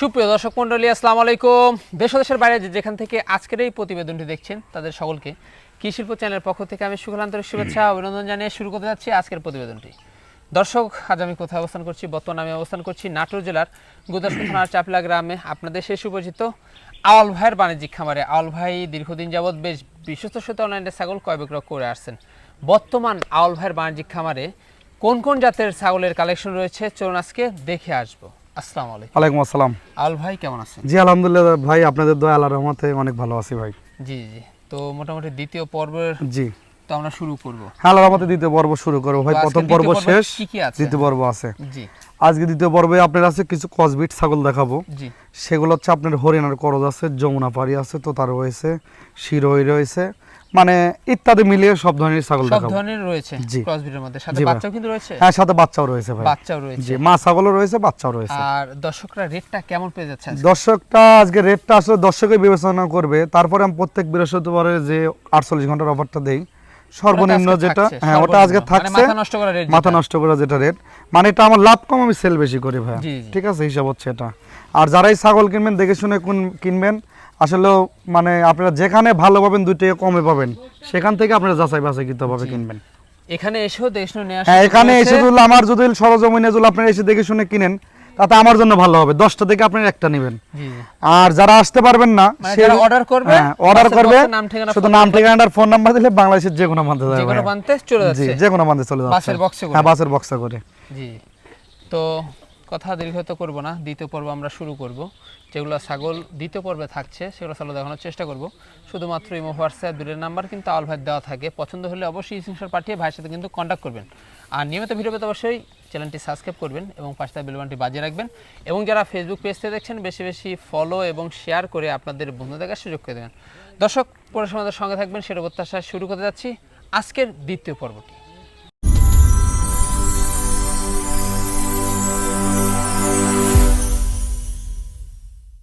সুপ্রিয় দর্শক মন্ডলী আসসালামু আলাইকুম। দেশ দেশের বাইরে যেখান থেকে আজকের এই প্রতিবেদনটি দেখছেন তাদের সকলকে কৃষি শিল্প চ্যানেলের পক্ষ থেকে আমি সুখলান্তরিক শুভেচ্ছা অভিনন্দন জানিয়ে শুরু করতে যাচ্ছি আজকের প্রতিবেদনটি। দর্শক আজ আমি কোথায় অবস্থান করছি? বর্তমানে আমি অবস্থান করছি নাটোর জেলার গুদাসপুর থানার চাপলা গ্রামে। আপনাদের সেই সুপরিচিত আওয়াল ভাইয়ের বাণিজ্যিক খামারে। আওয়াল ভাই দীর্ঘদিন যাবৎ বেশ বিশ্বস্ত সাথে অনলাইনে ছাগল ক্রয় বিক্রয় করে আসছেন। বর্তমান আওয়াল ভাইয়ের বাণিজ্যিক খামারে কোন কোন জাতের ছাগলের কালেকশন রয়েছে? চলুন আজকে দেখে আসব। আসসালামু আলাইকুম। ওয়ালাইকুম আসসালাম। আউল ভাই কেমন আছেন? জি আলহামদুলিল্লাহ ভাই আপনাদের দয়া আল্লাহর রহমতে অনেক ভালো আছি ভাই। জি জি। তো মোটামুটি দ্বিতীয় পর্বের জি। তো আমরা শুরু করব। হ্যাঁ আল্লাহর রহমতে দ্বিতীয় পর্ব শুরু করব ভাই। প্রথম পর্ব শেষ? দ্বিতীয় পর্ব আছে। জি। আজকে দ্বিতীয় পর্বে আপনার আছে কিছু কসবিট ছাগল দেখাবো। জি। সেগুলো হচ্ছে আপনার হরিয়ানার করজ আছে যমুনা পাড়ি আছে তো তার রয়েছে শিরোই রয়েছে মানে ইত্যাদি মিলিয়ে সব ধরনের ছাগল সব ধরনের রয়েছে জি। ক্রসবিটের মধ্যে। সাথে বাচ্চাও কিন্তু রয়েছে? হ্যাঁ সাথে বাচ্চাও রয়েছে ভাই। বাচ্চাও রয়েছে। জি মা ছাগলও রয়েছে বাচ্চাও রয়েছে। আর দর্শকরা রেটটা কেমন পেয়ে যাচ্ছে দর্শকটা আজকে রেটটা আসলে দর্শকে বিবেচনা করবে। তারপরে আমি প্রত্যেক বৃহস্পতিবারে যে আটচল্লিশ ঘণ্টার অফারটা দেই সর্বনিম্ন যেটা হ্যাঁ ওটা আজকে। মানে থাকছে। মাথা নষ্ট করা রেট মাথা নষ্ট করা যেটা রেট মানে এটা আমার লাভ কম আমি সেল বেশি করি ভাই। ঠিক আছে হিসাব হচ্ছে এটা। আর যারাই ছাগল কিনবেন দেখে শুনে কোন- কিনবেন আসলে মানে আপনারা যেখানে ভালো পাবেন দুই টাকা কমে পাবেন। সেখান থেকে আপনারা যাচাই বাছাই ভাবে কিনবেন। এখানে এসেও দেখুন নিয়ে হ্যাঁ এখানে এসে যদি আমার যদি সরজমিনে যদি আপনারা এসে দেখে শুনে কিনেন তাতে আমার জন্য ভালো হবে। দশটা থেকে আপনারা একটা নেবেন। আর যারা আসতে পারবেন না মানে যারা order করবে, অর্ডার পাশের করবে শুধু নাম ঠিকানা আর ফোন নাম্বার দিলে বাংলাদেশের যে কোনো প্রান্তে যাবে যে কোনো। প্রান্তে চলে যাচ্ছে। যে কোনো প্রান্তে চলে যাচ্ছে। বাসের করে। হ্যাঁ বাসের বক্সে করে। জি। তো কথা দীর্ঘত করব না, দ্বিতীয় পর্ব আমরা শুরু করব। যেগুলো ছাগল দ্বিতীয় পর্বে থাকছে, সেগুলো ছাগল দেখানোর চেষ্টা করব। শুধুমাত্র ইমো হোয়াটসঅ্যাপ দূরের নাম্বার কিন্তু আল ভাই দেওয়া থাকে। পছন্দ হলে অবশ্যই স্ক্রিনশট পাঠিয়ে ভাইয়ের সাথে কিন্তু কন্ট্যাক্ট করবেন। আর নিয়মিত ভিডিও পেতে অবশ্যই চ্যানেলটি সাবস্ক্রাইব করবেন এবং পাশে বেলবানটি বাজিয়ে রাখবেন। এবং যারা ফেসবুক পেজ থেকে দেখছেন, বেশি বেশি ফলো এবং শেয়ার করে আপনাদের বন্ধু দেখার সুযোগ করে দেবেন। দর্শক পরে সঙ্গে থাকবেন, সেটা প্রত্যাশা শুরু করতে যাচ্ছি। আজকের দ্বিতীয় পর্বটি।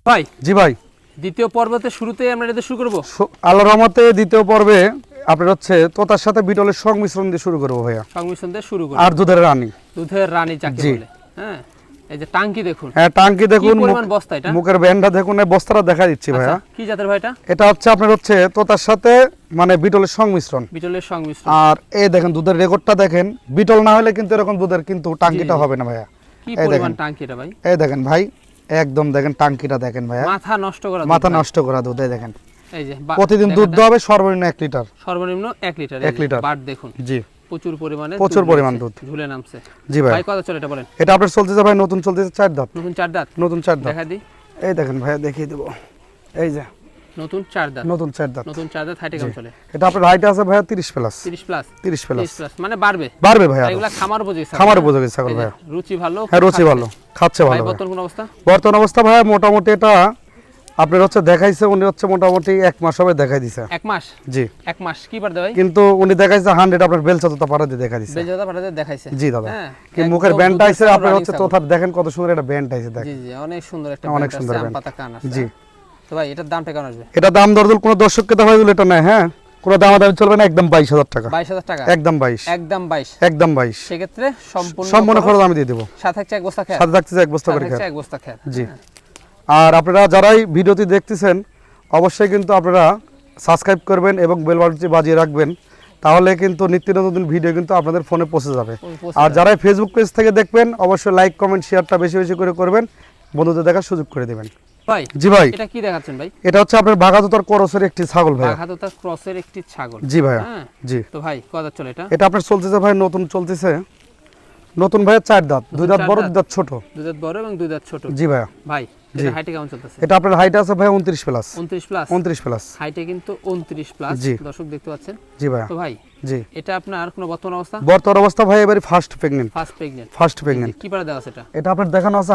ভাই জি ভাই। দ্বিতীয় পর্বতে শুরুতেই আমরা এটা শুরু করব? সো- আল্লাহর রহমতে দ্বিতীয় পর্বে আপনার হচ্ছে তোতার সাথে বিটলের সংমিশ্রণ দিয়ে শুরু করব ভাইয়া। সংমিশ্রণ দিয়ে শুরু করব। আর দুধের রানী। দুধের রানী বলে হ্যাঁ? এই যে টাঙ্কি দেখুন। হ্যাঁ টাঙ্কি দেখুন বস্তা এটা? মুখের ব্যান্ডটা দেখুন এই বস্তাটা দেখা দিচ্ছি ভাইয়া। আচ্ছা, কি জাতের ভাইটা এটা? হচ্ছে আপনার হচ্ছে তোতার সাথে মানে বিটলের সংমিশ্রণ। বিটলের সংমিশ্রণ। আর এই দেখেন দুধের রেকর্ডটা দেখেন বিটল না হলে কিন্তু এরকম দুধের কিন্তু টাঙ্কিটা হবে না ভাইয়া। কি পরিমাণ টাঙ্কিটা ভাই? এই দেখেন ভাই একদম দেখেন টাঙ্কিটা দেখেন ভাইয়া। মাথা নষ্ট করা মাথা নষ্ট করা দুধ দেখেন। এই যে প্রতিদিন দুধ দেওয়া হবে সর্বনিম্ন এক লিটার। সর্বনিম্ন এক লিটার এক লিটার। বাট দেখুন জি। প্রচুর পরিমাণে প্রচুর পরিমাণ দুধ। ঝুলে নামছে। জি ভাই। ভাই কত চলে এটা বলেন? এটা আপনার চলতেছে ভাই নতুন চলতেছে চার দাঁত। নতুন চার দাঁত? নতুন চার দাঁত। দেখা দি। এই দেখেন ভাইয়া দেখিয়ে দেবো। এই যে। নতুন চার দাঁত নতুন চার দাঁত নতুন চার দাঁত হাইটে কেমন চলে এটা আপনার হাইট আছে ভাইয়া তিরিশ প্লাস 30 প্লাস তিরিশ প্লাস 30 প্লাস মানে বাড়বে। বাড়বে ভাইয়া। এগুলা খামার উপযোগী খামার? উপযোগী ছাগল ভাইয়া। রুচি ভালো হ্যাঁ রুচি ভালো খাচ্ছে ভালো। বর্তমান কোন অবস্থা? বর্তমান অবস্থা ভাইয়া মোটামুটি এটা আপনার হচ্ছে দেখাইছে উনি হচ্ছে মোটামুটি এক মাস হবে দেখাই দিছে। এক মাস? জি। এক মাস কি দেয় কিন্তু উনি দেখাইছে হান্ড্রেড আপনার পাড়া দিয়ে দেখা দিছে। পাঠাতে দেখাইছে। জি দাদা। হ্যাঁ, কি মুখের ব্যান্ড আইছে আপনার হচ্ছে। তোথার দেখেন কত সুন্দর একটা ব্যান্ড আইছে দেখ জি জি অনেক সুন্দর একটা অনেক সুন্দর পাতা কান আছে। জি। তো ভাই এটার দামটা কেমন আসবে? এটা দাম দরদুল কোনো দর্শককে এটা নেয় হ্যাঁ? কোনো দাম দামি চলবে না একদম বাইশ হাজার টাকা। বাইশ হাজার টাকা? একদম বাইশ। একদম বাইশ। একদম বাইশ। সেক্ষেত্রে সম্পূর্ণ সম্পূর্ণ খরচ, আমি দিয়ে দেবো। সাথে থাকছে এক বস্তা খেয়াল সাথে থাকতেছে এক বস্তা করে খেয়ে এক বস্তা খেয়াল জি। আর আপনারা যারাই ভিডিওটি দেখতেছেন অবশ্যই কিন্তু আপনারা সাবস্ক্রাইব করবেন এবং বেল বাটনটি বাজিয়ে রাখবেন তাহলে কিন্তু নিত্য নতুন ভিডিও কিন্তু আপনাদের ফোনে পৌঁছে যাবে। আর যারাই ফেসবুক পেজ থেকে দেখবেন অবশ্যই লাইক কমেন্ট শেয়ারটা বেশি বেশি করে করবেন। বন্ধুদের দেখার সুযোগ করে দেবেন। ভাই জি ভাই। এটা কি দেখাচ্ছেন ভাই? এটা হচ্ছে আপনার বাঘাততার ক্রসের একটি ছাগল ভাই বাঘাতো তার ক্রসের একটি ছাগল। জি ভাইয়া হ্যাঁ? জি। তো ভাই কত চলে এটা? এটা আপনার চলতেছে ভাই নতুন চলতেছে। নতুন ভাইয়া চার দাঁত। দুই দাঁত বড়? দুই দাঁত ছোট। দুই দাঁত বড় এবং দুই দাঁত ছোট। জি ভাইয়া। ভাই জি। এটা হাইটে কেমন চলতেছে? এটা আপনার হাইট আছে ভাই উনত্রিশ প্লাস উনত্রিশ প্লাস উনত্রিশ প্লাস হাইটে কিন্তু উনত্রিশ প্লাস দর্শক দেখতে পাচ্ছেন? জি ভাইয়া। তো ভাই জি। এটা আপনার কোনো বর্তমান অবস্থা? বর্তমান অবস্থা ভাই এবারে first pregnant first pregnant first pregnant কি পারা দেওয়া আছে এটা? এটা আপনার দেখানো আছে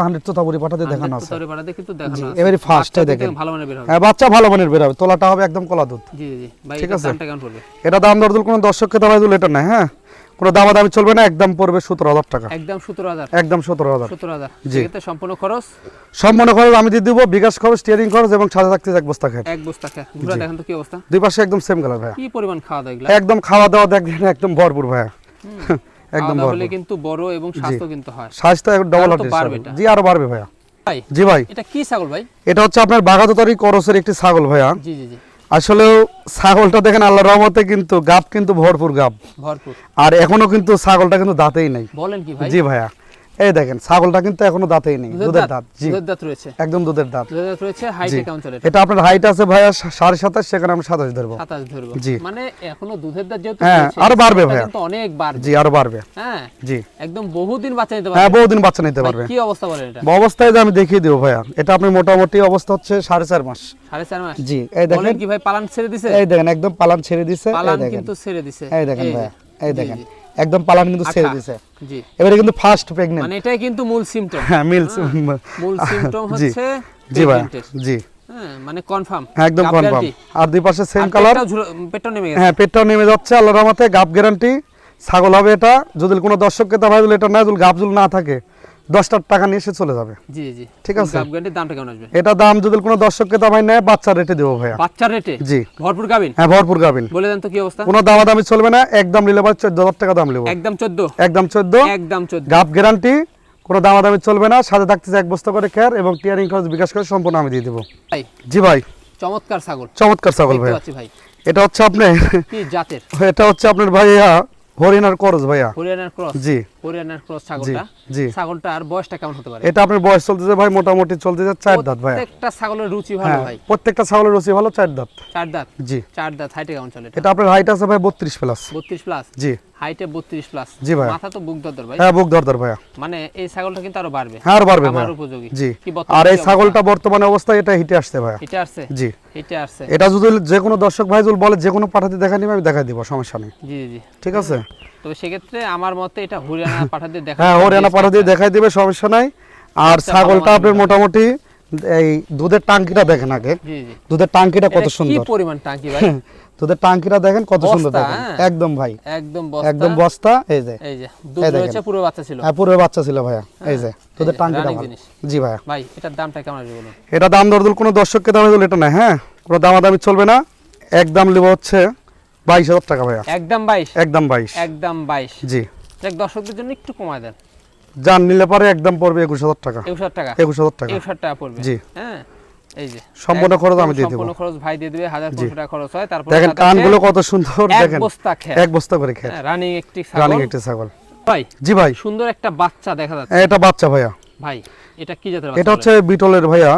দেখানো আছে। কিন্তু দেখানো জি, আছে। এবারে first বাচ্চা দেখেন। ভালো মানে বের হবে। হ্যাঁ বাচ্চা ভালো মানের বেরোবে তোলাটা হবে একদম কলা দুধ। জি জি জি। ভাই ঠিক আছে। দামটা কেমন পড়বে? এটা দাম দরদুল কোনো দর্শককে দাম দিল এটা না হ্যাঁ? কোনো দামা দামি চলবে না একদম পড়বে সতেরো হাজার টাকা। একদম সতেরো হাজার। একদম সতেরো হাজার। সতেরো হাজার। জি। সম্পূর্ণ খরচ? সম্পূর্ণ খরচ আমি দিয়ে দেবো বিকাশ খরচ স্টিয়ারিং খরচ এবং সাথে থাকতে এক বস্তা খেয়ে এক বস্তা খা ঘুরা দেখেন তো কি অবস্থা। দুই পাশে একদম সেম কালার ভাইয়া। কি পরিমাণ খাওয়া দাওয়া এগুলা? একদম খাওয়া দাওয়া দেখবেন একদম ভরপুর ভাইয়া। একদম ভরপুর। কিন্তু বড় এবং স্বাস্থ্য কিন্তু হয়। ডবল আরও তো হার্টের বাড়বে জি আরও বাড়বে ভাইয়া। ভাই জি ভাই। এটা কি ছাগল ভাই? এটা হচ্ছে আপনার বাগাততারি করসের একটি ছাগল ভাইয়া। জি জি জি। আসলেও ছাগলটা দেখেন আল্লাহ রহমতে কিন্তু গাব কিন্তু ভরপুর গাব। ভরপুর। আর এখনও কিন্তু ছাগলটা কিন্তু দাঁতেই নাই। বলেন কি ভাই? জি ভাইয়া। এই দেখেন ছাগলটা কিন্তু এখনও দাঁতেই নেই দুধের দাঁত জি। দুধের দাঁত রয়েছে। একদম দুধের দাঁত। দুধের দাঁত রয়েছে হাইট। কেমন চলে এটা আপনার হাইট আছে ভাইয়া সা- সাড়ে সাতাশ সেখানে আমি সাতাশ ধরবো। সাতাশ ধরবো। জি। মানে এখনও দুধের দাঁত যেহেতু হ্যাঁ, আরও বাড়বে ভাইয়া। কিন্তু অনেক বাড়বে। জি আরও বাড়বে। হ্যাঁ জি। একদম বহুদিন বাচ্চা নিতে পারবে হ্যাঁ পারবে। বহুদিন বাচ্চা নিতে পারবে। কি অবস্থা বলেন এটা? অবস্থায় আমি দেখিয়ে দেবো ভাইয়া এটা আপনি মোটামুটি অবস্থা হচ্ছে সাড়ে চার মাস। সাড়ে চার মাস। জি এই দেখেন। কি ভাই পালান ছেড়ে দিছে? এই দেখেন একদম পালান ছেড়ে এই পালান কিন্তু ছেড়ে দিছে। এই দেখেন যে, ভাইয়া এই দেখেন। একদম পালান কিন্তু ছেড়ে দিয়েছে দিছে। জি। এবারে কিন্তু ফার্স্ট প্রেগন্যান্ট মানে এটাই কিন্তু মূল সিমটম হ্যাঁ মিলস মূল সিমটম হচ্ছে জি ভাই জি। হ্যাঁ মানে কনফার্ম হ্যাঁ একদম কনফার্ম আর দুই পাশে সেম কালার পেটটা নেমে গেছে। হ্যাঁ পেটটা নেমে যাচ্ছে আল্লাহর রহমতে গাব গ্যারান্টি ছাগল হবে এটা। যদি কোনো দর্শক তা ভাই এটা না যদি গাবজুল না থাকে। দশটার টাকা নিয়ে সে চলে যাবে। জি জি ঠিক আছে। গাব দামটা কেমন আসবে? এটা দাম যদি কোনো দর্শক ক্রেতা ভাই নেয় বাচ্চা রেটে দেবো ভাইয়া। বাচ্চার রেটে জি। ভরপুর গাবিন? হ্যাঁ ভরপুর গাবিন। বলে দেন তো কি অবস্থা? কোনো দামাদামি চলবে না একদম নিলে ভাই চোদ্দ হাজার টাকা দাম নেব। একদম চোদ্দ? একদম চোদ্দ? একদম চোদ্দ। গাব গ্যারান্টি কোনো দামাদামি চলবে না সাথে থাকতেছে এক বস্তা করে খেয়ার এবং টিয়ারিং খরচ বিকাশ করে সম্পূর্ণ আমি দিয়ে দেবো। জি ভাই। চমৎকার ছাগল। চমৎকার ছাগল ভাইয়া। ভাই। এটা হচ্ছে আপনার কি জাতের? এটা হচ্ছে আপনার ভাইয়া হরিণার করজ ভাইয়া। হরিয়ানার ক্রস? জি। হরিয়ানার ক্রস ছাগলটা। ছাগলটার বয়সটা কেমন হতে পারে? এটা আপনার বয়স চলতেছে ভাই মোটামুটি চলতেছে চার দাঁত ভাইয়া। প্রত্যেকটা ছাগলের রুচি ভালো হ্যাঁ ভাই। প্রত্যেকটা ছাগলের রসি ভালো চার দাঁত। চার দাঁত? জি। চার দাঁত হাইটে কেমন চলে এটা? আপনার হাইট আছে ভাই বত্রিশ প্লাস বত্রিশ প্লাস জি। হাইটে বত্রিশ প্লাস জি ভাই। মাথা তো বুক দরদর ভাই। হ্যাঁ বুক দরদার ভাইয়া। মানে এই ছাগলটা কিন্তু আরও বাড়বে। হ্যাঁ আর বাড়বে আমার উপযোগী। জি। আর এই ছাগলটা বর্তমানে অবস্থায় এটা হিটে আসছে ভাই? এটা আসছে? জি। এটা আসছে। এটা যদি যে কোনো দর্শক ভাই বলে যে কোনো পাঠাতে দেখা নিবে আমি দেখা দিব সমস্যা নেই। জি জি। ঠিক আছে? তবে সেক্ষেত্রে আমার মতে এটা হরিয়ানা পাঠাতে দেখা হ্যাঁ হরিয়ানা পাঠা দিয়ে দেখাই দিবে সমস্যা নাই। আর আচ্ছা, ছাগলটা ভালো আপনার মোটামুটি এই দুধের টাঙ্কিটা দেখেন আগে। দুধের টাঙ্কিটা কত এটা কি সুন্দর। পরিমাণ টাঙ্কি ভাই? দুধের টাঙ্কিটা দেখেন কত সুন্দর দেখেন। হ্যাঁ। একদম ভাই। একদম বস্তা। একদম বস্তা এই যে। এই যে দুধ পুরো বাচ্চা ছিল। হ্যাঁ পুরো বাচ্চা ছিল ভাইয়া। এই যে দুধের টাঙ্কিটা জি ভাইয়া। ভাই এটার দামটা কেমন আসবে বলুন? এটা দাম দরদুল কোনো দর্শককে দামে এটা না হ্যাঁ? কোনো দামাদামি চলবে না। একদম নেব হচ্ছে বাইশ হাজার টাকা ভাইয়া। একদম বাইশ? একদম বাইশ। একদম বাইশ। জি। দেখ দর্শকদের জন্য একটু কমায় দেন। যান নিলে পরে একদম পড়বে একুশ হাজার টাকা। একুশ হাজার টাকা? একুশ হাজার টাকা। একুশ হাজার টাকা পড়বে। জি। হ্যাঁ? এই যে। সম্পূর্ণ খরচ আমি দিয়ে দেবো। সম্পূর্ণ খরচ ভাই দিয়ে দিবে হাজার পনেরোশো টাকা খরচ হয়। তারপর দেখেন কানগুলো কত সুন্দর এক বস্তা খেয়ে এক বস্তা করে খেয়ে রানিং একটি রানিং একটি ছাগল। ভাই জি ভাই। সুন্দর একটা বাচ্চা দেখা যাচ্ছে। এটা বাচ্চা ভাইয়া। ভাই এটা কি জাতের এটা হচ্ছে বিটলের ভাইয়া।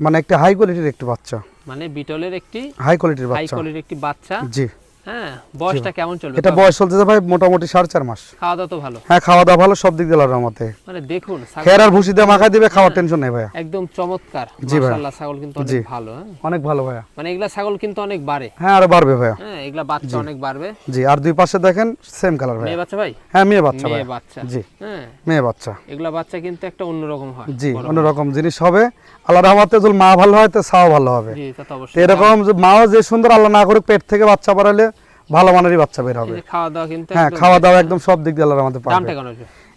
মানে একটা হাই কোয়ালিটির একটি বাচ্চা। মানে বিটলের একটি হাই কোয়ালিটির হাই কোয়ালিটির একটি বাচ্চা। জি। হ্যাঁ বয়সটা কেমন চলবে? এটা বয়স চলতেছে ভাই মোটামুটি সাড়ে চার মাস। খাওয়া দাওয়া তো ভালো। হ্যাঁ খাওয়া দাওয়া ভালো সব দিক দিয়ে লাগার মতে মানে দেখুন খের আর ভুসি দিয়ে মাখাই দিবে খাওয়ার টেনশন নেই ভাইয়া। একদম চমৎকার। জি ভাই। মাশাআল্লাহ ছাগল কিন্তু অনেক ভালো হ্যাঁ। অনেক ভালো ভাইয়া। মানে এগুলা ছাগল কিন্তু অনেক বাড়ে। হ্যাঁ আরও বাড়বে ভাইয়া। হ্যাঁ এগুলা বাচ্চা অনেক বাড়বে। জি আর দুই পাশে দেখেন সেম কালার মেয়ে বাচ্চা ভাই? হ্যাঁ মেয়ে বাচ্চা মেয়ে বাচ্চা। জি। হ্যাঁ। মেয়ে বাচ্চা। এগুলা বাচ্চা কিন্তু একটা অন্যরকম হয় জি অন্যরকম জিনিস হবে। আল্লাহ রহমতে যদি মা ভালো হয় তো ছাও ভালো হবে। জি তা তো তো অবশ্যই। এরকম মাও যে সুন্দর আল্লাহ না করে পেট থেকে বাচ্চা বাড়ালে ভালো মানেরই বাচ্চা বের হবে। খাওয়া দাওয়া কিন্তু হ্যাঁ খাওয়া দাওয়া একদম সব দিক দিয়ে আমাদের পাবে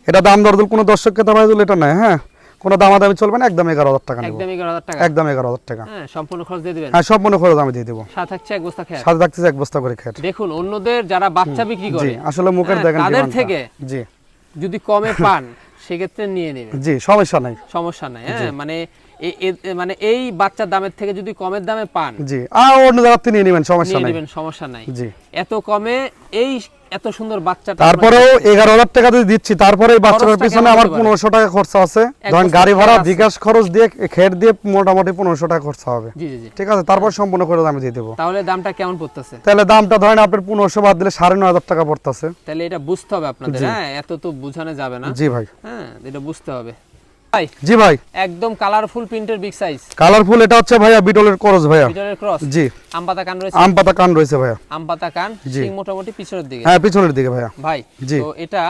এটা দাম দর কোনো দর্শককে দাম এটা নয় হ্যাঁ? কোনো দামাদামি চলবে না একদম এগারো হাজার টাকা একদম এগারো হাজার টাকা। একদম এগারো হাজার টাকা। হ্যাঁ সম্পূর্ণ খরচ দিয়ে দিবেন। হ্যাঁ মনে খরচ আমি দিয়ে দেবো। সাথে থাকছে এক বস্তা খেয়ে সাথে থাকতেছে এক বস্তা করে খেট। দেখুন অন্যদের যারা বাচ্চা বিক্রি করে আসলে মুখের হ্যাঁ, দেখেন তাদের থেকে জি। যদি কমে পান সেক্ষেত্রে নিয়ে নেবেন। জি সমস্যা নাই। সমস্যা নাই হ্যাঁ মানে মানে এই বাচ্চার দামের থেকে যদি কমের দামে পান জি আর অন্য জায়গার থেকে নিয়ে নেবেন সমস্যা নিয়ে নাই। নেবেন সমস্যা নাই। জি। এত কমে এই এত সুন্দর বাচ্চাটা তারপরেও এগারো হাজার টাকা যদি দিচ্ছি তারপরে এই বাচ্চাটার পিছনে আমার টাকা খরচা আছে। ধরেন গাড়ি ভাড়া বিকাশ খরচ দিয়ে খেট দিয়ে মোটামুটি পনেরোশো টাকা খরচা হবে। জি জি জি। ঠিক আছে তারপর সম্পূর্ণ করে আমি দিয়ে দেবো। তাহলে দামটা কেমন পড়তেছে? তাহলে দামটা ধরেন আপনার পনেরোশো বাদ দিলে সাড়ে নয় হাজার টাকা পড়তেছে। তাহলে এটা বুঝতে হবে আপনাদের হ্যাঁ? এত তো বোঝানো যাবে না। জি ভাই। হ্যাঁ এটা বুঝতে হবে। ভাই। জি ভাই। একদম কালারফুল প্রিন্টের বিগ সাইজ কালারফুল এটা হচ্ছে ভাইয়া বিটলের করজ ভাইয়া। ভিতরের ক্রস জি। কান রয়েছে? কান রয়েছে ভাইয়া। কান জি। মোটামুটি পিছনের দিকে। হ্যাঁ পিছনের দিকে ভাইয়া। ভাই জি। তো এটা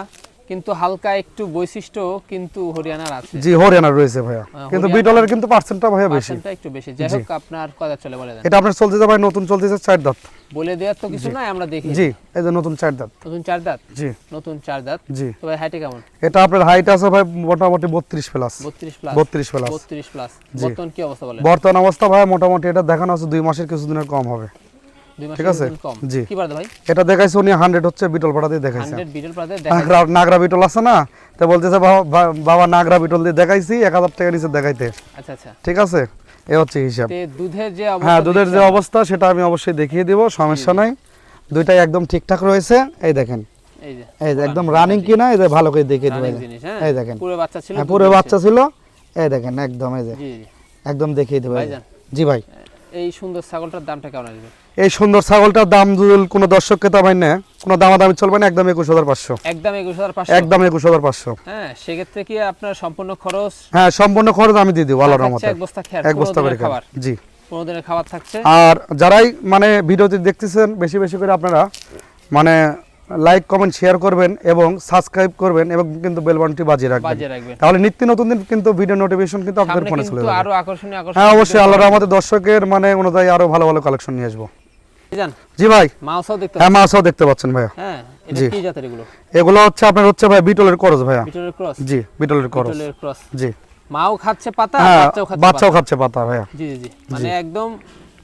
কিন্তু হালকা একটু বৈশিষ্ট্য কিন্তু হরিয়ানার আছে। জি হরিয়ানা রয়েছে ভাইয়া। হ্যাঁ, কিন্তু বিটলের কিন্তু পার্সেন্টটা ভাইয়া বেশি। পার্সেন্টটা একটু বেশি। যাই হোক আপনার কথা চলে বলে দেন। এটা আপনার চলতেছে ভাই নতুন চলতেছে চার দাঁত। বলে দেওয়ার তো কিছু নাই আমরা দেখি জি এই যে নতুন চার দাঁত। নতুন চার দাঁত? জি। নতুন চার দাঁত। জি। তো ভাই হাইটে কেমন? এটা আপনার হাইট আছে ভাই মোটামুটি বত্রিশ প্লাস বত্রিশ প্লাস বত্রিশ প্লাস বত্রিশ প্লাস বর্তমান কি অবস্থা বলে বর্তমান অবস্থা ভাই মোটামুটি এটা দেখানো আছে দুই মাসের কিছুদিনের কম হবে। ঠিক আছে? জি। কি ভাই? এটা দেখাইছে উনি হান্ড্রেড হচ্ছে বিটল পাড়া দিয়ে দেখাইছে। হান্ড্রেড বিটল প্রাতে দেখা নাগরা নাগরা বিটল আছে না? তো বলতেছে বাবা- বাবা নাগরা বিটল দিয়ে দেখাইছি এক হাজার টাকা নিচে দেখাইতে। আচ্ছা আচ্ছা। ঠিক আছে? এ হচ্ছে হিসাব। দুধের যে হ্যাঁ দুধের যে অবস্থা সেটা আমি অবশ্যই দেখিয়ে দিব সমস্যা নাই। দুইটাই একদম ঠিকঠাক রয়েছে। এই দেখেন। এই যে একদম রানিং কিনা এই যে ভালো করে দেখিয়ে দিব। এই হ্যাঁ? এই দেখেন। পুরো বাচ্চা ছিল হ্যাঁ পুরো বাচ্চা ছিল। এই দেখেন একদম এই যে। একদম দেখিয়ে দেবো। জি ভাই। এই সুন্দর ছাগলটার দামটা কেমন আসবে? এই সুন্দর ছাগলটার দাম যদি কোনো দর্শক ক্রেতা পাই না কোনো দামাদামি চলবে না একদম একুশ হাজার পাঁচশো। একদম একুশ হাজার পাঁচশো। একদম একুশ হাজার পাঁচশো। হ্যাঁ সেক্ষেত্রে কি আপনার সম্পূর্ণ খরচ? হ্যাঁ সম্পূর্ণ খরচ আমি দিয়ে দিব আল্লাহর রহমতে। এক বস্তা এক বস্তা করে খাবার। জি। পনেরো দিনের খাবার থাকছে। আর যারাই মানে ভিডিওটি দেখতেছেন বেশি বেশি করে আপনারা মানে লাইক কমেন্ট শেয়ার করবেন এবং সাবস্ক্রাইব করবেন এবং কিন্তু বেল বাটনটি বাজিয়ে রাখবেন। তাহলে নিত্য নতুন দিন কিন্তু ভিডিও নোটিফিকেশন কিন্তু আপনাদের ফোনে চলে যাবে। হ্যাঁ অবশ্যই আল্লাহর আমাদের দর্শকের মানে অনুযায়ী আরও ভালো ভালো কালেকশন নিয়ে আসব। জি ভাই। মাউসও দেখতে হ্যাঁ মাছও দেখতে পাচ্ছেন ভাইয়া। হ্যাঁ এটা। কি জাতের এগুলো? এগুলো হচ্ছে আপনার হচ্ছে ভাই বিটলের করজ ভাইয়া। বিটলের ক্রস? জি বিটলের করজ বিটলের ক্রস। জি। মাও খাচ্ছে পাতা হ্যাঁ বাচ্চাও খাচ্ছে বাচ্চাও খাচ্ছে পাতা ভাইয়া। জি জি মানে একদম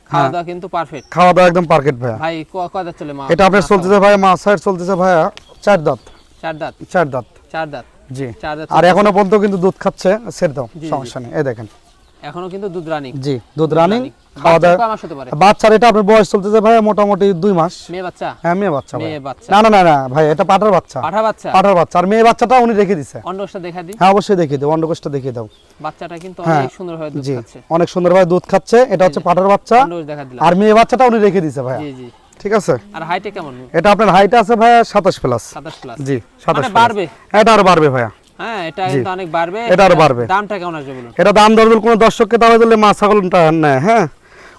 খাওয়া দাওয়া কিন্তু পারফেক্ট খাওয়া দাওয়া একদম পারফেক্ট ভাইয়া। ভাই কয় দাঁত চলে মা এটা আপনার চলতেছে ভাইয়া মাছ সাইড চলতেছে ভাইয়া চার দাঁত। চার দাঁত? চার দাঁত। চার দাঁত? জি। চার দাঁত আর এখনও পর্যন্ত কিন্তু দুধ খাচ্ছে ছেড়ে দাও। সমস্যা নেই। এই দেখেন। এখনও কিন্তু দুধ রানিং জি দুধ রানিং খাওয়া দাওয়া বাচ্চার এটা আপনার বয়স চলতেছে ভাই মোটামুটি দুই মাস। মেয়ে বাচ্চা? হ্যাঁ মেয়ে বাচ্চা মেয়ে বাচ্চা। না না না না ভাই এটা পাটার বাচ্চা। পাঠা বাচ্চা? পাটার বাচ্চা। আর মেয়ে বাচ্চাটা উনি রেখে দিছে। অন্ডকটা দেখা দিই। হ্যাঁ অবশ্যই দেখিয়ে দাও অন্ডকোষটা দেখিয়ে দাও। বাচ্চাটা কিন্তু হ্যাঁ, অনেক সুন্দর ভাবে দুধ খাচ্ছে। অনেক সুন্দরভাবে দুধ খাচ্ছে। এটা হচ্ছে পাটার বাচ্চা। অন্ডকোষ দেখা দিলাম। আর মেয়ে বাচ্চাটা উনি রেখে দিছে ভাই জি জি। ঠিক আছে? আর হাইটে কেমন? এটা আপনার হাইট আছে ভাই প্লাস জি মানে বাড়বে? এটা আরও বাড়বে ভাইয়া। হ্যাঁ এটা কিন্তু অনেক বাড়বে। এটা আরও বাড়বে। দামটা কেমন আসবে বলুন? এটা দাম দর কোনো দর্শককে দামে দিলে মাছ ছাগলটা নেয় হ্যাঁ?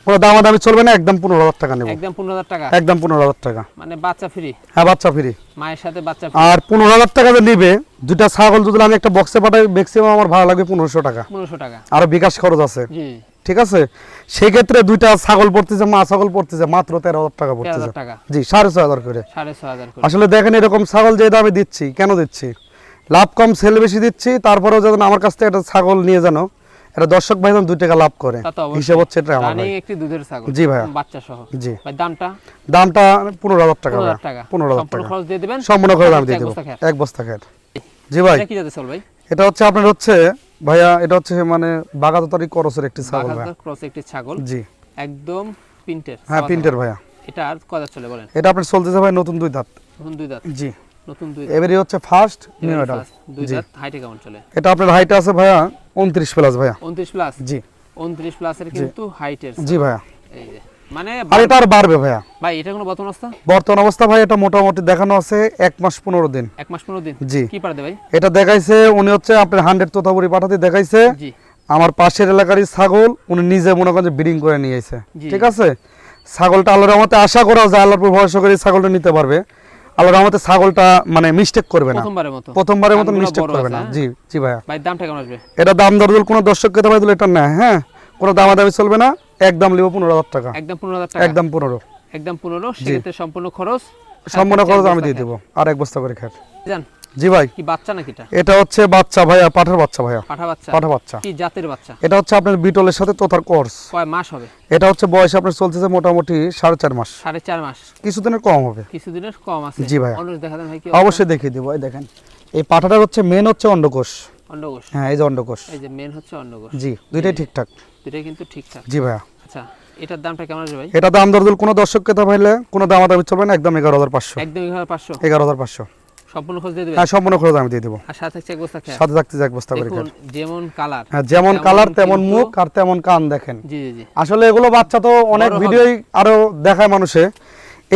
কোনো দামাদামি চলবে না একদম পনেরো হাজার টাকা নেব। একদম পনেরো হাজার টাকা? একদম পনেরো হাজার টাকা। মানে বাচ্চা ফ্রি হ্যাঁ বাচ্চা ফ্রি মায়ের সাথে বাচ্চা আর পনেরো হাজার টাকা যে নিবে দুটা ছাগল যদি আমি একটা বক্সে পাঠাই ম্যাক্সিমাম আমার ভাড়া লাগবে পনেরোশো টাকা। পনেরোশো টাকা। আর বিকাশ খরচ আছে। জি। ঠিক আছে? সেক্ষেত্রে দুইটা ছাগল পড়তেছে মা ছাগল পড়তেছে মাত্র তেরো হাজার টাকা পড়তেছে। জি সাড়ে ছয় হাজার করে। আসলে দেখেন এরকম ছাগল যে দামে দিচ্ছি কেন দিচ্ছি? লাভ কম সেল বেশি দিচ্ছি তারপরেও যেন আমার কাছ থেকে একটা ছাগল নিয়ে জানো এটা দর্শক ভাই দুই টাকা লাভ করে। হিসেব হচ্ছে এটা আমার রানিং একটি দুধের ছাগল জি ভাইয়া। বাচ্চা সহ জি। ভাই দামটা? দামটা পনেরো হাজার টাকা টাকা। পনেরো হাজার সম্পূর্ণ টাকা। খরচ দিয়ে দিবেন? সম্পূর্ণ দাম এক দিয়ে দেবো। এক বস্তা খের জি ভাই। এটা কি ভাই? এটা হচ্ছে আপনার হচ্ছে ভাইয়া এটা হচ্ছে মানে বাগাততারি করসের একটি ছাগল বাঘাজার ক্রস একটি ছাগল। জি। একদম পিন্টের হ্যাঁ প্রিন্টের ভাইয়া। এটা আর কয়দাত চলে বলেন? এটা আপনার চলতেছে ভাই নতুন দুই দাঁত। নতুন দুই দাঁত। জি। নতুন দুই এবারে হচ্ছে ফার্স্ট নিউ এবারে দুই দাঁত হাইটে কেমন চলে? এটা আপনার হাইট আছে ভাইয়া উনত্রিশ প্লাস ভাইয়া। উনত্রিশ প্লাস জি। উনত্রিশ প্লাসের কিন্তু হাইটের জি ভাইয়া। এই যে মানে আর এটা আর বাড়বে ভাইয়া। ভাই এটা কোনো বর্তমান অবস্থা? বর্তমান অবস্থা ভাই এটা মোটামুটি দেখানো আছে মাস পনেরো দিন। এক মাস পনেরো দিন? জি। কি পারে ভাই? এটা দেখাইছে উনি হচ্ছে আপনার হান্ড্রেড তোতাপুরি পাঠাতে দেখাইছে। জি। আমার পাশের এলাকারই ছাগল উনি নিজে মনে করেন ব্রিডিং করে নিয়ে এসে ঠিক আছে? ছাগলটা আল্লাহর রহমতে আশা করা যায় আল্লাহর ভরসা করে ছাগলটা নিতে পারবে। রহমতে ছাগলটা মানে মিস্টেক করবে না। প্রথমবারের মতো। মিস্টেক করবে না? জি জি ভাইয়া। ভাই দামটা কেমন আসবে? এটা দাম দর দিলে কোনো দর্শককে দাম দিলে এটা নেয় হ্যাঁ? কোনো দামাদামি চলবে না একদম লিবো পনেরো হাজার টাকা। একদম পনেরো হাজার টাকা। একদম পনেরো। একদম পনেরো সেক্ষেত্রে সম্পূর্ণ খরচ সম্পূর্ণ খরচ আমি দিয়ে। দেবো আর এক বস্তা করে জান জি ভাই। কি বাচ্চা নাকি এটা? এটা হচ্ছে বাচ্চা ভাইয়া পাঠার বাচ্চা ভাইয়া। পাঠা বাচ্চা? পাঠা বাচ্চা। কি জাতের বাচ্চা? এটা হচ্ছে আপনার বিটলের সাথে তোতার কোর্স। কয় মাস হবে? এটা হচ্ছে বয়স আপনার চলতেছে মোটামুটি সাড়ে চার মাস। সাড়ে চার মাস। কিছুদিনের কম হবে। কিছুদিনের কম আছে। জি ভাইয়া। অনুরোধ দেখা ভাই কি অবশ্যই দেখিয়ে দিব এই দেখেন। এই পাঠাটার হচ্ছে মেন হচ্ছে অন্ডকোষ। অন্ডকোষ? হ্যাঁ এই যে অন্ডকোষ। এই যে মেন হচ্ছে অন্ডকোষ। জি দুইটাই ঠিকঠাক। দুটাই কিন্তু ঠিকঠাক। জি ভাইয়া। আচ্ছা এটার দামটা কেমন আসবে ভাই? এটা দাম দর দিল কোনো দর্শককে তা পাইলে কোনো দামাদামি চলবে না একদম এগারো হাজার পাঁচশো। একদম এগারো পাঁচশো। এগারো হাজার পাঁচশো। সম্পূর্ণ খোঁজ দিয়ে দেবে হ্যাঁ সম্পূর্ণ খরচ আমি দিয়ে দেবো। আর সাথে হচ্ছে এক বস্তা খেয়া সাথে থাকতে এক বস্তা করে দেখুন যেমন কালার। হ্যাঁ যেমন কালার তেমন মুখ আর তেমন কান দেখেন। জি জি আসলে এগুলো বাচ্চা তো অনেক ভিডিওই আরও দেখায় মানুষে।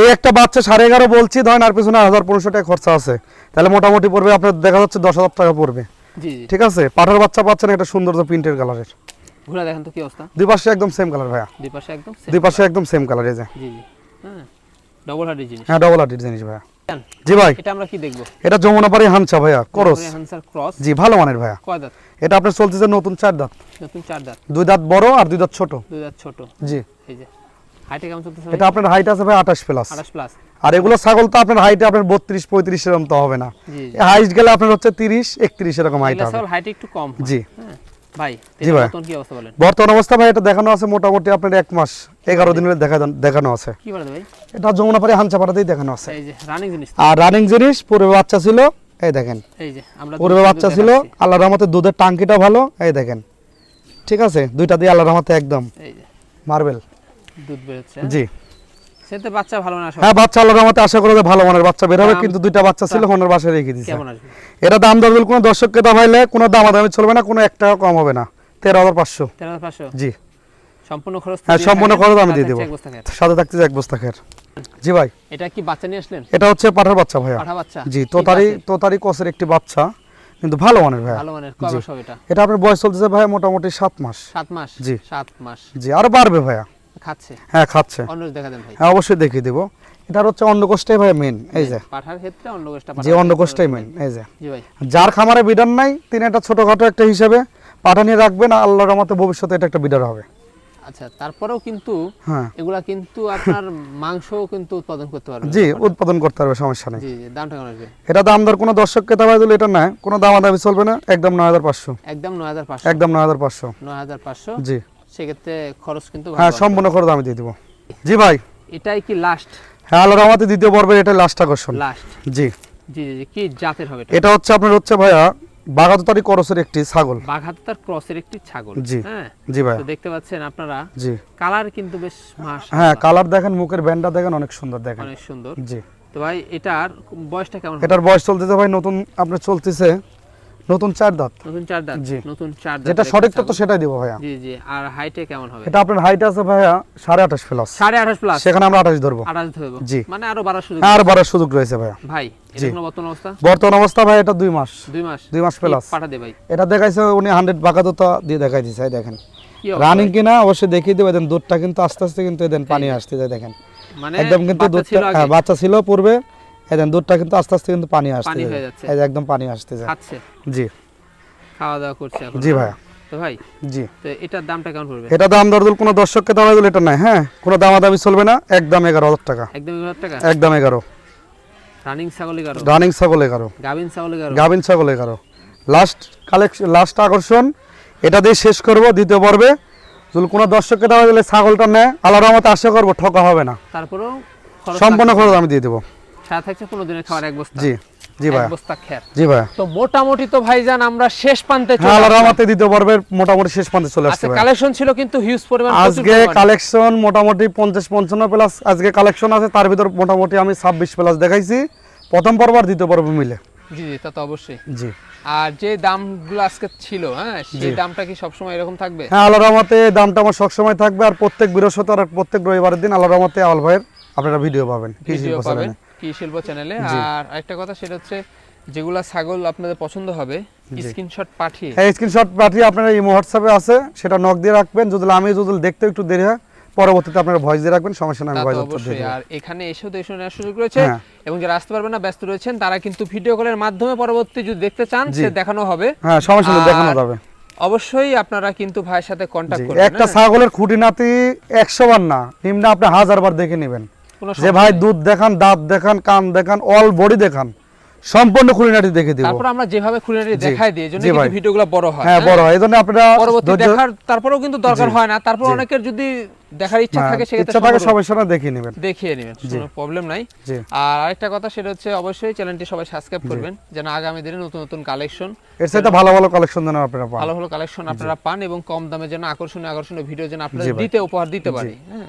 এই একটা বাচ্চা সাড়ে এগারো বলছি ধরেন আর পিছনে হাজার পনেরোশো টাকা খরচা আছে। তাহলে মোটামুটি পড়বে আপনার দেখা যাচ্ছে দশ হাজার টাকা পড়বে। ঠিক আছে? পাঠার বাচ্চা পাচ্ছেন একটা সুন্দর প্রিন্টের কালারের। ঘুরে দেখেন তো কি অবস্থা? দুই পাশে একদম সেম কালার ভাইয়া। দুই পাশে একদম দুই পাশে একদম সেম কালার এই যে। জি জি। হ্যাঁ। ডবল জিনিস। হ্যাঁ ডবল জিনিস ভাইয়া। জি ভাই। এটা আমরা কি দেখব? এটা যমুনাপাড়ি ভাইয়া করস। হানসার ক্রস। জি ভালো মানের ভাইয়া। কয় দাঁত? এটা আপনার চলতেছে নতুন চার দাঁত। নতুন চার দাঁত। দুই দাঁত বড় আর দুই দাঁত ছোট। দুই দাঁত ছোট। জি। এই যে হাইটে কেমন চলতেছে এটা আপনার হাইট আছে ভাই আঠাশ প্লাস আঠাশ প্লাস আর এগুলো ছাগল তো আপনার হাইটে আপনার বত্রিশ পঁয়ত্রিশ এরকম তো হবে না। হাইট গেলে আপনার হচ্ছে তিরিশ একত্রিশ এরকম হাইট হবে। ছাগল হাইটে একটু কম জি। হ্যাঁ। ভাই জি ভাই। কি অবস্থা বলেন? বর্তমান অবস্থা ভাই এটা দেখানো আছে মোটামুটি আপনার এক মাস এগারো দিনের দেখা দেখানো আছে। কি বলে ভাই? এটা দেখানো আছে। এই যে রানিং জিনিস আর রানিং জিনিস পূর্বে বাচ্চা ছিল এই দেখেন। এই যে আমরা পূর্বে বাচ্চা ছিল দেখাচ্ছি। আল্লাহ রহমতে দুধের টাঙ্কিটা ভালো এই দেখেন। ঠিক আছে? দুইটা দিয়ে আল্লাহ রহমতে একদম। এই যে। মার্বেল দুধ বেরোচ্ছে জি। সেতে বাচ্চা ভালো না হ্যাঁ বাচ্চা আল্লাহ রহমতে আশা করি ভালো মানের বাচ্চা বের হবে কিন্তু দুইটা বাচ্চা ছিল হনের বাসায় রেখে দিয়েছে কেমন আসবে? এটা দাম দর কোনো দর্শককে দামাইলে কোনো দামাদামি চলবে না কোনো এক টাকা কম হবে না। তেরো হাজার পাঁচশো। তেরো হাজার পাঁচশো? জি। সম্পূর্ণ খরচ হ্যাঁ, সম্পূর্ণ খরচ আমি দিয়ে দেবো। সাথে থাকতেছে এক বস্তা খের জি ভাই। এটা কি বাচ্চা নিয়ে আসলেন? এটা হচ্ছে পাঠার বাচ্চা ভাইয়া। পাঠা বাচ্চা? জি তোতারি তোতারি কসের একটি বাচ্চা কিন্তু ভালো মানের ভাইয়া। ভালো মানের জি। এটা? এটা আপনার বয়স চলতেছে ভাইয়া মোটামুটি সাত মাস। সাত মাস? জি। সাত মাস। জি আরও বাড়বে ভাইয়া। খাচ্ছে? হ্যাঁ খাচ্ছে। দেখা দেন ভাই। হ্যাঁ অবশ্যই দেখিয়ে দেবো। এটার হচ্ছে ভাই মেন এই যে। পাঠার ক্ষেত্রে যে মেন এই যে। জি ভাই। যার খামারে বিডার নাই তিনি একটা ছোটখাটো একটা হিসেবে পাঠা নিয়ে রাখবেন আল্লাহর রহমতে ভবিষ্যতে এটা একটা বিডার হবে। আচ্ছা তারপরেও কিন্তু হ্যাঁ। এগুলা কিন্তু আপনার মাংস কিন্তু উৎপাদন করতে পারবে জি উৎপাদন করতে পারবে সমস্যা নেই। জি দামটা কেমন আসবে? এটা দাম দর কোনো দর্শককে দাবাই দিলে এটা না কোনো দামাদামি চলবে না একদম নয় হাজার পাঁচশো। একদম নয় হাজার পাঁচশো। একদম নয় হাজার পাঁচশো। নয় হাজার পাঁচশো। জি। সেক্ষেত্রে খরচ কিন্তু হ্যাঁ সম্পূর্ণ খরচ আমি দিয়ে দিব। জি ভাই। এটাই কি লাস্ট হ্যাঁ আল্লাহ রহমতে দ্বিতীয় পর্বের এটা লাস্ট আকর্ষণ। লাস্ট জি। জি জি কি জাতের হবে এটা? হচ্ছে আপনার হচ্ছে ভাইয়া বাগাততারি করসের একটি ছাগল। বাঘাতার ক্রসের একটি ছাগল। জি। হ্যাঁ? জি ভাইয়া। তো দেখতে পাচ্ছেন আপনারা জি। কালার কিন্তু বেশ মাস হ্যাঁ কালার দেখেন মুখের ব্যান্ডটা দেখেন অনেক সুন্দর দেখেন। অনেক সুন্দর। জি। তো ভাই এটার বয়সটা কেমন এটার বয়স চলতেছে ভাই নতুন আপনার চলতেছে নতুন চার দাঁত। নতুন চার দাঁত? জি। নতুন চার দাঁত যেটা সঠিক তথ্য সেটাই দিব ভাইয়া। জি জি। আর হাইটে কেমন হবে? এটা আপনার হাইট আছে ভাইয়া সাড়ে আঠাশ প্লাস সাড়ে আঠাশ প্লাস সেখানে আমরা আঠাশ ধরবো। আঠাশ ধরবো? জি। মানে আরও বাড়ার সুযোগ আর বাড়ার সুযোগ রয়েছে ভাইয়া। ভাই এটা। বর্তমান অবস্থা? বর্তমান অবস্থা ভাই এটা দুই মাস। দুই মাস? দুই মাস প্লাস পাঠা দে ভাই। এটা দেখাইছে উনি হান্ড্রেড বাকাদতা দিয়ে দেখাই দিছে দেখেন। রানিং? কিনা অবশ্যই দেখিয়ে দেবে। দেন দুধটা কিন্তু আস্তে আস্তে কিন্তু এদেন পানি আসতে যায় দেখেন। মানে একদম কিন্তু দুধটা হ্যাঁ, বাচ্চা ছিল পূর্বে। এদেন দুধটা কিন্তু আস্তে আস্তে কিন্তু পানি আসতে পানি হয়ে যাচ্ছে। এই একদম পানি আসতে যায় খাচ্ছে। জি। খাওয়া দাওয়া করছে এখন। জি ভাইয়া। তো ভাই জি। তো এটার দামটা কেমন পড়বে? এটা দাম দরদুল কোনো দর্শককে দেওয়া দিলে এটা নাই হ্যাঁ? কোনো দামাদামি চলবে না একদম এগারো হাজার টাকা। একদম এগারো টাকা? একদম এগারো। রানিং ছাগল এগারো? রানিং ছাগল এগারো। গাভিন ছাগল এগারো? গাভিন ছাগল এগারো। লাস্ট কালেকশন লাস্ট আকর্ষণ এটা দিয়ে শেষ করব দ্বিতীয় পর্বে। যদি কোনো দর্শককে দেওয়া দিলে ছাগলটা নেয় আল্লাহর রহমতে আশা করব ঠকা হবে না। তারপরেও সম্পূর্ণ খরচ আমি দিয়ে দেবো। সাথে থাকছে পনেরো দিনের খাবার এক বস্তা। জি জি এক বস্তা খের। জি ভাইয়া। তো মোটামুটি তো ভাইজান আমরা শেষ প্রান্তে চলে হ্যাঁ আল্লাহর রহমতে দ্বিতীয় পর্বের মোটামুটি শেষ প্রান্তে চলে আসছে আজকে কালেকশন ছিল কিন্তু হিউজ পরিমাণ আজকে কালেকশন মোটামুটি পঞ্চাশ পঞ্চান্ন প্লাস আজকে কালেকশন আছে তার ভিতর মোটামুটি আমি ছাব্বিশ প্লাস দেখাইছি। প্রথম পর্ব আর দ্বিতীয় পর্ব মিলে। জি জি তা তো অবশ্যই। জি। আর যে দামগুলো আজকে ছিল হ্যাঁ সেই দামটা কি সবসময় এরকম থাকবে? হ্যাঁ আল্লাহর রহমতে দামটা আমার সবসময় থাকবে। আর প্রত্যেক বৃহস্পতিবার আর প্রত্যেক রবিবারের দিন আল্লাহর রহমতে আওয়াল ভাইয়ের আপনারা ভিডিও পাবেন। ভিডিও পাবেন। কি শিল্প চ্যানেলে আর আরেকটা কথা সেটা হচ্ছে যেগুলা ছাগল আপনাদের পছন্দ হবে স্ক্রিনশট পাঠিয়ে। হ্যাঁ স্ক্রিনশট পাঠিয়ে আপনারা এই হোয়াটসঅ্যাপে আছে সেটা নক দিয়ে রাখবেন। যদি আমি যদি দেখতে একটু দেরি হয় পরবর্তীতে আপনারা ভয়েস দিয়ে রাখবেন সমস্যা না তা আমি ভয়েস উত্তর অবশ্যই। আর এখানে এসেও দেখে নেওয়ার সুযোগ রয়েছে হ্যাঁ। এবং যারা আসতে পারবেন না ব্যস্ত রয়েছেন তারা কিন্তু ভিডিও কলের মাধ্যমে পরবর্তী যদি দেখতে চান সে দেখানো হবে। হ্যাঁ সমস্যা নেই দেখানো যাবে। অবশ্যই আপনারা কিন্তু ভাইয়ের সাথে কন্ট্যাক্ট জি, করবেন একটা হ্যাঁ? ছাগলের খুঁটিনাটি একশো বার না নিম্ন আপনি হাজার বার দেখে নেবেন। যে ভাই দুধ দেখান দাঁত দেখান কান দেখান অল বডি দেখান সম্পূর্ণ খুঁটিনাটি দেখে দিব। তারপর আমরা যেভাবে খুঁড়িনাটি জি, দেখাই দিই এজন্য কিন্তু ভিডিওগুলো বড় হয়। হ্যাঁ? বড় হয়। এই জন্য আপনারা পরবর্তী দেখার তারপরেও কিন্তু দরকার হয় না। তারপর অনেকের যদি দেখার ইচ্ছা থাকে সেক্ষেত্রে ইচ্ছা থাকে দেখিয়ে নেবেন। দেখিয়ে নেবেন কোনো প্রবলেম নাই। আর আরেকটা কথা সেটা হচ্ছে অবশ্যই চ্যানেলটি সবাই সাবস্ক্রাইব করবেন যেন আগামী দিনে নতুন নতুন কালেকশন এর সাথে ভালো ভালো কালেকশন যেন আপনারা পান। ভালো ভালো কালেকশন আপনারা পান এবং কম দামে যেন আকর্ষণীয় আকর্ষণীয় ভিডিও যেন আপনারা দিতে উপহার দিতে পারি হ্যাঁ।